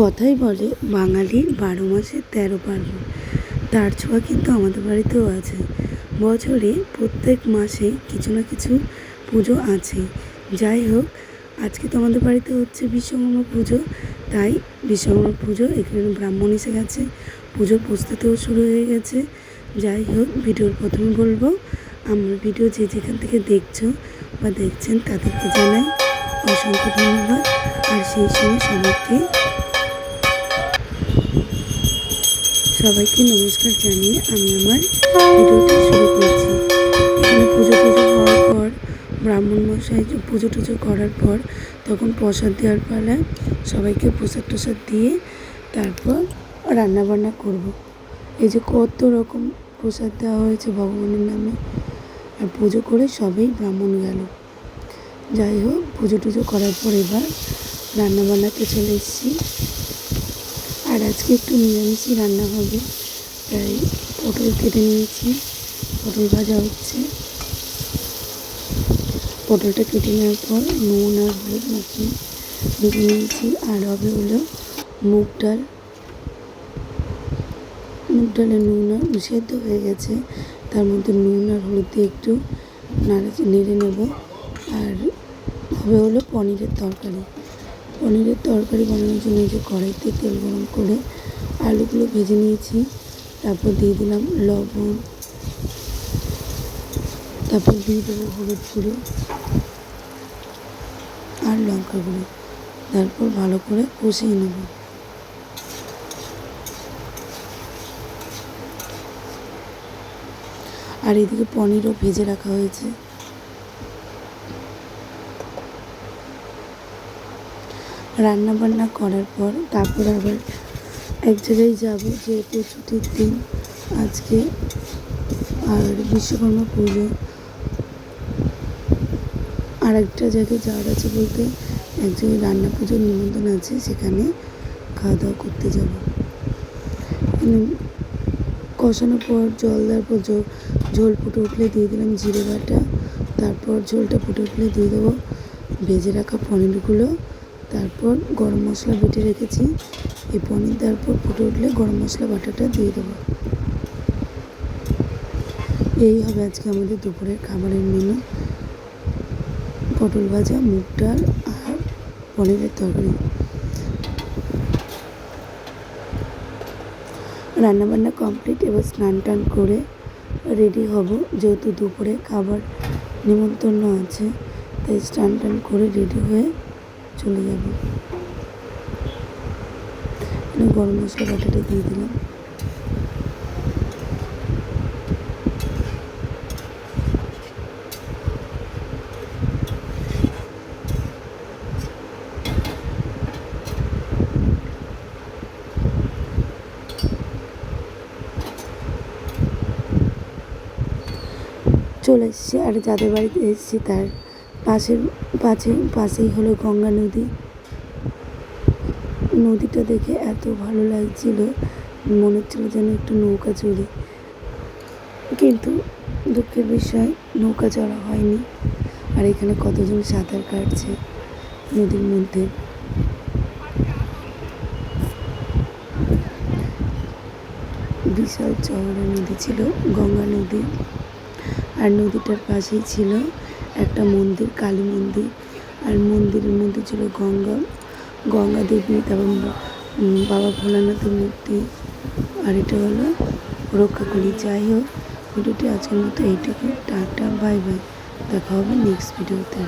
কথাই বলে বাঙালির বারো মাসে তেরো পার্বণ। তার ছোঁয়া কিন্তু আমাদের বাড়িতেও আছে। বছরে প্রত্যেক মাসে কিছু না কিছু পুজো আছে। যাই হোক, আজকে তো আমাদের বাড়িতে হচ্ছে বিশ্বকর্মা পুজো। তাই বিশ্বকর্মা পুজো, এখানে ব্রাহ্মণ এসে গেছে। পুজোর প্রস্তুতিও শুরু হয়ে গেছে। যাই হোক, ভিডিওর প্রথমে বলব, আমার ভিডিও যে যেখান থেকে দেখছ বা দেখছেন, তাদেরকে জানাই অসংখ্য ধন্যবাদ। আর সেই সঙ্গে সবাইকে সবাইকে নমস্কার জানিয়ে আমি আমার ভিডিওটা শুরু করছি। এখানে পুজো টুজো হওয়ার পর, ব্রাহ্মণ মশাই পুজো টুজো করার পর, তখন প্রসাদ দেওয়ার পালায় সবাইকে প্রসাদ টসাদ দিয়ে তারপর রান্নাবান্না করব। এই যে কত রকম প্রসাদ দেওয়া হয়েছে ভগবানের নামে। আর পুজো করে সবাই ব্রাহ্মণ গেল। যাই হোক, পুজো টুজো করার পর এবার রান্না বান্নাতে চলে এসেছি। আর আজকে একটু নিরামিষই রান্না হবে। তাই পটল কেটে নিয়েছি, পটল ভাজা হচ্ছে। পটলটা কেটে নেওয়ার পর নুন আর হলুদ মাখিয়ে ভেজে নিয়েছি। আর হবে হলো মুগ ডাল। মুগ ডালে নুন আর সেদ্ধ হয়ে গেছে। তার মধ্যে নুন আর হলুদ দিয়ে একটু নাড়া নেড়ে নেব। আর হবে হলো পনিরের তরকারি। পনিরের তরকারি বানানোর জন্য যে কড়াইতে তেল গরম করে আলুগুলো ভেজে নিয়েছি। তারপর দিয়ে দিলাম লবণ। তারপর দিয়ে দেবো হলুদ গুঁড়ো আর লঙ্কা গুঁড়ো। তারপর ভালো করে কষিয়ে নেব। আর এদিকে পনিরও ভেজে রাখা হয়েছে। রান্না বান্না করার পর তারপর আবার এক জায়গায় যাব, যেহেতু ছুটির দিন আজকে। আর বিশ্বকর্মা পুজো। আর একটা জায়গায় যাওয়ার আছে বলতে, এক জায়গায় রান্না পুজোর নিমন্ত্রণ আছে, সেখানে খাওয়া দাওয়া করতে যাব। কষানোর পর, জল দেওয়ার পর ঝোল ফুটে উঠলে দিয়ে দিলাম জিরে বাটা, তারপর ঝোলটা ফুটে উঠলে দিয়ে দেবো ভেজে রাখা পনিরগুলো। তারপর গরম মশলা বেটে রেখেছি। এই পনির দেওয়ার পর ফুটে উঠলে গরম মশলা বাটাটা দিয়ে দেবো। এই হবে আজকে আমাদের দুপুরের খাবারের মেনু পটল ভাজা, মুগ ডাল আর পনিরের তরকারি। রান্নাবান্না কমপ্লিট এবার স্নান টান করে রেডি হব। যেহেতু দুপুরে খাবার নিমন্ত্রণ আছে, তাই স্নান টান করে রেডি হয়ে চলে যাব। গরম মশলা বাটাটা দিয়ে দিলাম। চলে এসেছি আর যাদের বাড়িতে এসেছি তার পাশের পাশে, পাশেই হলো গঙ্গা নদী। নদীটা দেখে এত ভালো লাগছিল, মনে হচ্ছিল যেন একটু নৌকা চড়ি। কিন্তু দুঃখের বিষয়, নৌকা চড়া হয়নি। আর এখানে কতজন সাঁতার কাটছে নদীর মধ্যে। বিশাল চওড়া নদী ছিল, গঙ্গা নদী। আর নদীটার পাশেই ছিল একটা মন্দির, কালী মন্দির। আর মন্দিরের মধ্যে ছিল গঙ্গা। গঙ্গা দেবী এবং বাবা ভোলানাথের মূর্তি। আর এটা হলো রক্ষা করি যাই হোক, ভিডিওটি আজকের মতো এইটুকু টাটা, বাই বাই। দেখা হবে নেক্সট ভিডিওতে